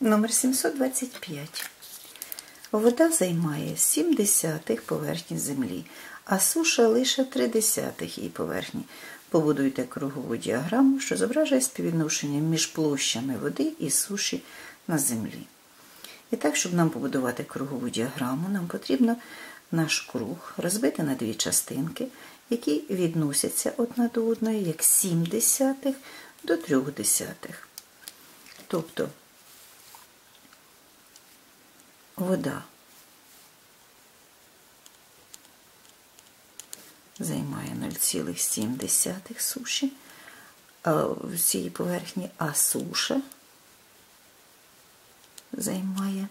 Номер 725. Вода займає 7 десятих поверхні землі, а суша лише 3 десятих її поверхні. Побудуйте кругову діаграму, що зображує співвідношення між площами води і суші на землі. І так, щоб нам побудувати кругову діаграму, нам потрібно наш круг розбити на дві частинки, які відносяться одна до одної як 7 десятих до 3 десятих. Тобто вода займає 0,7 суші в цій поверхні, а суша займає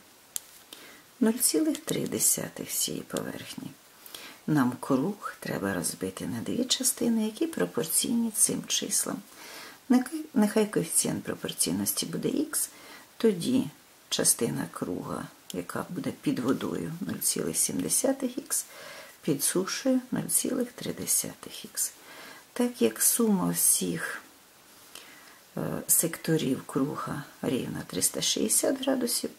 0,3 цієї поверхні. Нам круг треба розбити на дві частини, які пропорційні цим числам. Нехай коефіцієнт пропорційності буде х, тоді частина круга, яка буде під водою 0,7х, під сушею 0,3х. Так як сума всіх секторів круга рівна 360 градусів,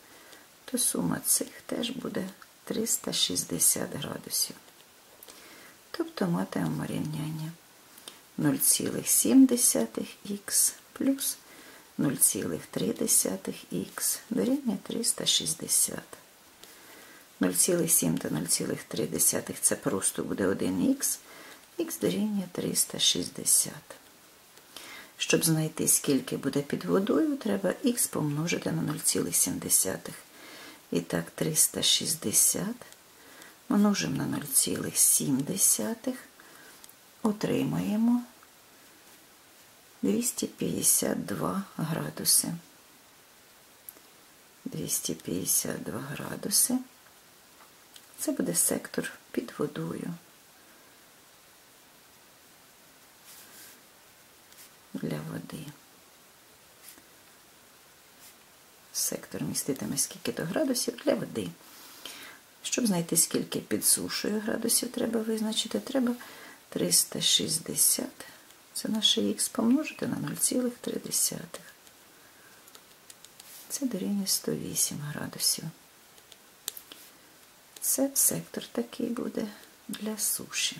то сума цих теж буде 360 градусів. Тобто матимемо рівняння 0,7х плюс 0,3х дорівнює 360. 0,7 та 0,3 це просто буде 1х, х дорівнює 360. Щоб знайти, скільки буде під водою, треба х помножити на 0,7. І так, 360 множимо на 0,7, отримаємо 252 градуси. 252 градуси. Це буде сектор під водою. Для води. Сектор міститиме скільки-то градусів для води. Щоб знайти, скільки під сушою градусів треба визначити, треба 360. Це наше х помножити на 0,3. Це дорівнює 108 градусів. Це сектор такий буде для суші.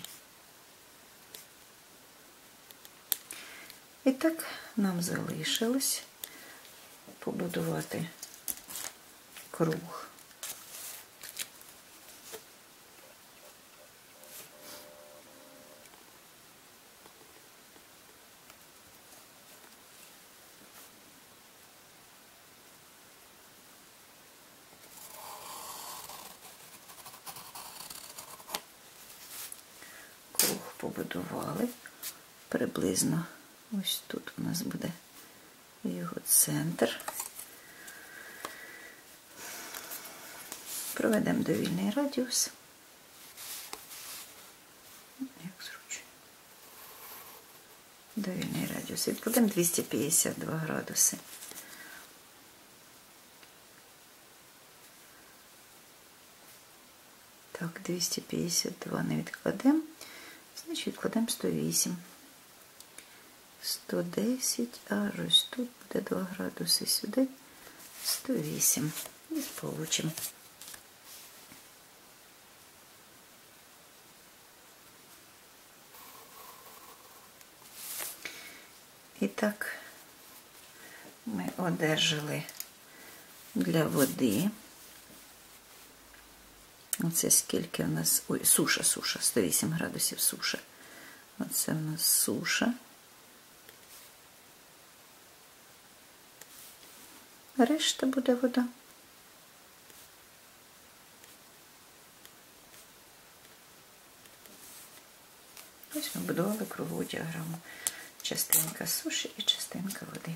І так, нам залишилось побудувати круг. Круг побудували приблизно ось тут у нас буде його центр. Проведемо довільний радіус. Як зручно. Довільний радіус. Відкладемо 252 градуси. Так, 252 не відкладемо, значить відкладемо 108. 110, а ось тут буде 2 градуси сюди, 108. І получимо. І так, ми одержали для води. Оце скільки у нас... Ой, суша, суша, 108 градусів суша. Оце у нас суша. Решта буде вода. Ось ми будували кругову діаграму. Частинка суші і частинка води.